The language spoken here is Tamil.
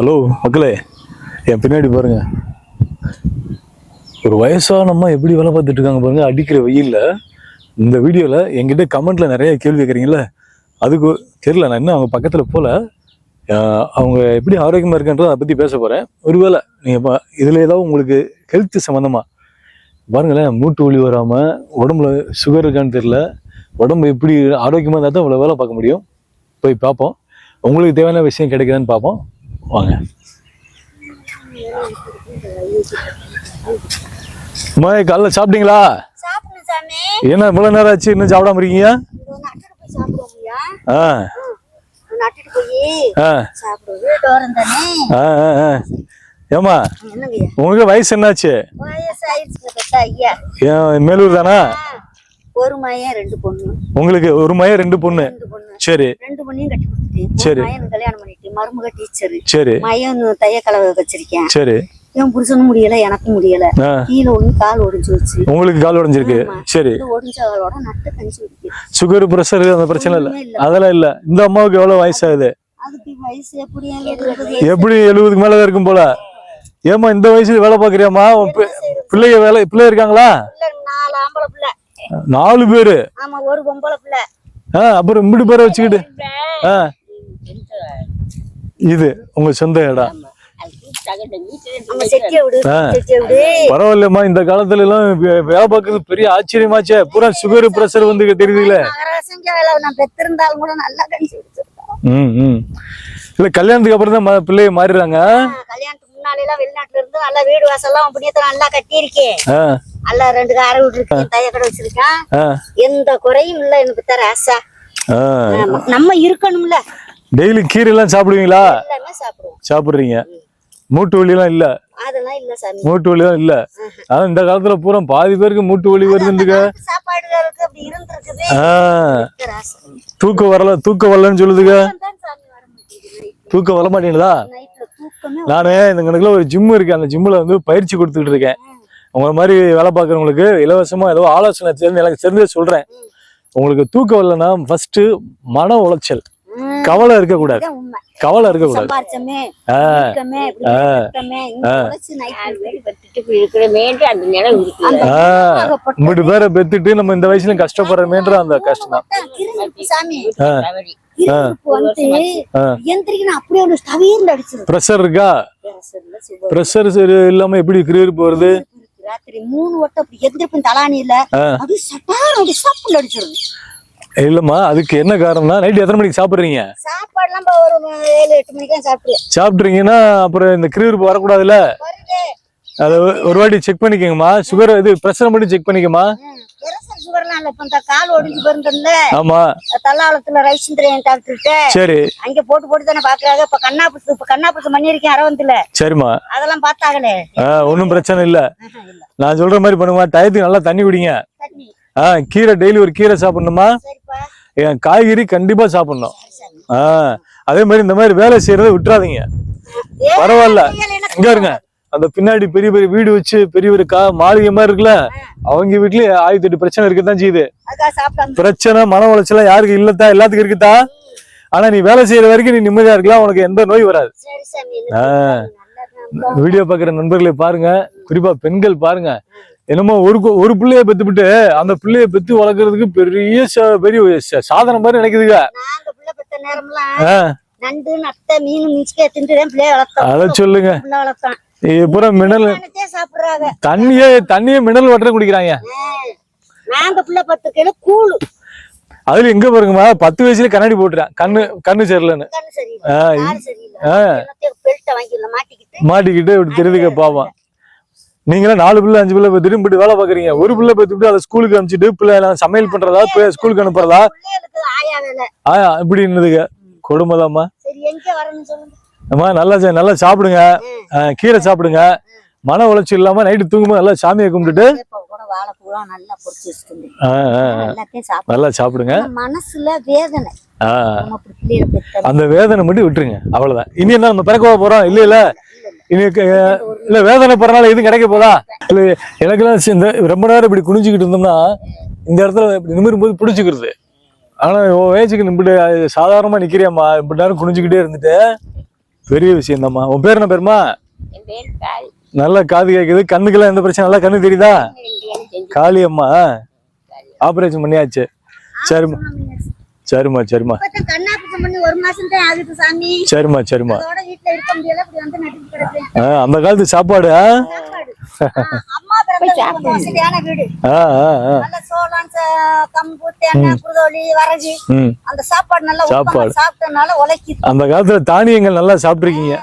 ஹலோ மக்களே என் பின்னாடி பாருங்க. ஒரு வயசானம்மா எப்படி வேலை பார்த்துட்டு இருக்காங்க பாருங்க அடிக்கிற வெயில்ல. இந்த வீடியோல என்கிட்ட கமெண்ட்ல நிறைய கேள்வி கேட்குறீங்களா அதுக்கு தெரியல நான் இன்னும் அவங்க பக்கத்துல போல. அவங்க எப்படி ஆரோக்கியமா இருக்குன்றத அதை பத்தி பேச போறேன். ஒருவேளை நீங்க பா- இதுல ஏதாவது உங்களுக்கு ஹெல்த் சம்பந்தமா பாருங்களேன் மூட்டு ஒளி வராம உடம்புல சுகர் இருக்கான்னு தெரியல உடம்பு எப்படி ஆரோக்கியமா இருந்தால் தான் இவ்வளோ வேலை பார்க்க முடியும். போய் பார்ப்போம். உங்களுக்கு தேவையான விஷயம் கிடைக்குதான்னு பார்ப்போம். வாங்க. அம்மா காலைல சாப்பிட்டீங்களா? என்ன இவ்வளோ நேரம் ஆச்சு? இன்னும் சாப்பிடாம இருக்கீங்க? ஆ. என்னங்கய்யா? உங்களுக்கு வயசு என்னாச்சு? மேலூர் தானா? ஒரு மையன் ரெண்டு பொண்ணு. உங்களுக்கு ஒரு மையம் ரெண்டு பொண்ணு? சரி. ரெண்டு பொண்ணையும் கட்டி கொடுத்துட்டேன். சரி. கல்யாணம் பண்ணிட்டு மருமக டீச்சர் சரி. மயன் தைய கலவை வச்சிருக்கேன். சரி. என் புருஷனும் முடியல எனக்கும் முடியல. கீழே ஒண்ணு கால் ஒடிஞ்சு வச்சு உங்களுக்கு கால் உடைஞ்சிருக்கு. சரி. இந்த ஒடிஞ்சவளோட நட்டு கஞ்சி சுகர் ப்ரெஷர் அந்த பிரச்சனை இல்லை. அதெல்லாம் இல்லை. இந்த அம்மாவுக்கு எவ்வளோ வயசாகுது? அதுக்கு வயசு எப்படி எழுபது எப்படி எழுபதுக்கு மேலே இருக்கும் போல? ஏம்மா இந்த வயசுல வேலை பார்க்குறியாம்மா? உன் பி- பிள்ளைங்க வேலை பிள்ளை இருக்காங்களா? பிள்ளை நாலு ஆம்பளை பிள்ளை. நாலு பேரு. ஆமா ஒரு பொம்பளை பிள்ளை. ஆ அப்புறம் இப்படி பேரை வச்சுக்கிட்டு. ஆ. இது உங்க சொந்த இடம். பரவாயில்லம்மா இந்த காலத்துல எல்லாம் வேலை பார்க்கறது பெரிய ஆச்சரியமாச்சே. பூரா சுகர் பிரஷர் வந்து தெரியுதுல. இல்ல கல்யாணத்துக்கு அப்புறம் தான் பிள்ளைய மாறிடுறாங்க? கல்யாணத்துக்கு முன்னாடி எல்லாம் வெளிநாட்டுல இருந்து நல்லா வீடு வாசல்லாம் நல்லா கட்டியிருக்கேன் ஆ. நல்லா ரெண்டு கார வீடு இருக்கு தைய கடை வச்சிருக்கேன் எந்த குறையும் இல்ல எனக்கு பெத்த ராசா ஆ. ஆமா. நம்ம இருக்கணும்ல. டெய்லி கீரை எல்லாம் சாப்பிடுவீங்களா சாப்பிடுறீங்க. மூட்டு வலி எல்லாம் இல்ல மூட்டு வலி எல்லாம் இல்ல ஆனா இந்த காலத்துல பூரா பாதி பேருக்கு மூட்டு வலி வருதுங்க. தூக்கம் வரல தூக்கம் வரலன்னு சொல்லுதுங்க தூக்கம் வர மாட்டேங்குதா நானு இந்த கணக்குல ஒரு ஜிம் இருக்கு. அந்த ஜிம்ல வந்து பயிற்சி கொடுத்துட்டு இருக்கேன். உங்களை மாதிரி வேலை பார்க்குறவங்களுக்கு இலவசமா ஏதோ ஆலோசனை தெரிஞ்சு எனக்கு தெரிஞ்சே சொல்றேன். உங்களுக்கு தூக்கம் வரலன்னா ஃபர்ஸ்ட் மன உளைச்சல். கவலை இருக்கக்கூடாது. கவலை இருக்கக்கூடாது. இப்படி பேரை பெத்துட்டு நம்ம இந்த வயசுல கஷ்டப்படுறமேன்ற அந்த கஷ்டம் தான். ப்ரெஷர் இருக்கா? ப்ரெஷர் சரி இல்லாம எப்படி கிருப்பு வருது. ராத்திரி மூணு வட்டம் அப்படி எந்திரிப்பேன் தலானியில. ஆ. அது சட்டார் அப்படி சாப்பிட்டு அடிச்சிருது இல்லம்மா அதுக்கு என்ன காரணம்னா நைட் எத்தனை மணிக்கு சாப்பிடுறீங்க? சாப்பாடுலாம் ஒரு ஏழு எட்டு மணிக்கு தான் சாப்பிடுவேன். சாப்பிட்றீங்கன்னா அப்புறம் இந்த கிருப்பு வரக்கூடாதுல்ல? அதை ஒரு வாட்டி செக் பண்ணிக்கோங்கம்மா. சுகர் இது ப்ரெஷரை மட்டும் செக் பண்ணிக்கம்மா. பிரஷர் சுகர்லாம் இல்ல இப்ப இந்த கால் ஒடிஞ்சு போயிருந்தேன்ல ஆமா. தல்லாளத்துல டாக்டர்கிட்ட சரி. அங்க போட்டு போட்டு தானே பாக்குறாங்க இப்ப கண்ணாபுத்து இப்ப கண்ணாபுத்து பண்ணிருக்கேன் அரவந்துல. சரிம்மா. அதெல்லாம் பார்த்தாங்களே ஆ ஒன்றும் பிரச்சனை இல்லை. நான் சொல்ற மாதிரி பண்ணுமா? டயத்துக்கு நல்லா தண்ணி குடிங்க. தண்ணி. ஆ கீரை டெய்லி ஒரு கீரை சாப்பிடணுமா? காய்கறி கண்டிப்பா சாப்பிடணும். சரி. ஆ அதே மாதிரி இந்த மாதிரி வேலை செய்யறதை விட்டுறாதீங்க. பரவாயில்ல. இங்க இருங்க. அந்த பின்னாடி பெரிய பெரிய வீடு வச்சு பெரிய பெரிய கா மாளிகை மாதிரி இருக்குல்ல அவங்க வீட்லயே ஆயிரத்தி எட்டு பிரச்சனை இருக்கத்தான் செய்யுது. பிரச்சனை மன உளைச்சலாம் யாருக்கு இல்லத்தா? எல்லாத்துக்கும் இருக்குதா ஆனா நீ வேலை செய்யற வரைக்கும் நீ நிம்மதியா இருக்கலாம் உனக்கு எந்த நோய் வராது. வீடியோ பாக்குற நண்பர்களை பாருங்க. குறிப்பா பெண்கள் பாருங்க. என்னமோ ஒரு ஒரு பிள்ளைய பெத்துவிட்டு அந்த பிள்ளைய பெத்து வளர்க்கறதுக்கு பெரிய பெரிய ச- சாதனை மாதிரி நினைக்குதுங்க. நண்டு நத்தை மீன் மிஞ்சிக்க தின்றுதான் பிள்ளைய வளர்த்தோம். அத சொல்லுங்க. பூரா மினல் தண்ணியே தண்ணியே மினல் வாட்டர் குடிக்கிறாங்க. நாங்க பிள்ளை பத்து கிலோ கூழு. அதுல எங்க பாருங்கம்மா பத்து வயசுல கண்ணாடி போட்டுறேன் கண்ணு கண்ணு சரியில்லைன்னு. மாட்டிக்கிட்டு. இப்படி தெரியுதுங்க பாவம். நீங்களாம் நாலு பிள்ளை அஞ்சு பிள்ளை பெத்துட்டு இப்படி வேலை பாக்குறீங்க ஒரு பிள்ளை பெத்துட்டு அதை ஸ்கூலுக்கு அனுப்பிச்சிட்டு பிள்ளை எல்லாம் சமையல் பண்றதா ஸ்கூலுக்கு அனுப்புறதா? ஆயா இப்படி என்னதுங்க? கொடுமைதாம்மா. அம்மா நல்லா நல்லா சாப்பிடுங்க. கீரை சாப்பிடுங்க. மன உளைச்சல் இல்லாம நைட்டு தூங்கும்போது நல்லா சாமியை கும்பிட்டுட்டு. நல்லா ஆ, ஆ, நல்லா சாப்பிடுங்க. மனசுல வேதனை அந்த வேதனை மட்டும் விட்டுருங்க. அவ்வளவுதான். இனி என்ன நம்ம பிறக்க போறோம்? இல்ல இல்ல. இனி இல்ல வேதனை போறனால எதுவும் கிடைக்க போதா? இல்ல எனக்கெல்லாம் சி- இந்த ரொம்ப நேரம் இப்படி குனிஞ்சுக்கிட்டு இருந்தோம்னா இந்த இடத்துல இப்படி நிமிரும் போது பிடிச்சிக்கிறது. ஆனா ஓ வயசுக்கு இப்படி சாதாரணமா நிக்கிறியாம்மா. இப்படி நேரம் குனிஞ்சுக்கிட்டே இருந்துட்டு. பெரிய விஷயம் தான்மா உன் பேர் என்ன பேருமா? என் பேர் காளி. நல்லா காது கேக்குது. கண்ணுக்கெல்லாம் எந்த பிரச்சனை நல்லா கண்ணு தெரியுதா? செஞ்சு காளி. அம்மா ஆபரேஷன் பண்ணியாச்சு. சரிம்மா. சரிம்மா சரிம்மா. சரிம்மா சரிம்மா. அந்த காலத்து சாப்பாடு கம்பு தேங்காய் குருதோலி வரகு அந்த சாப்பாடு நல்லா அந்த காலத்துல தானியங்கள் நல்லா சாப்பிட்டுருக்கீங்க.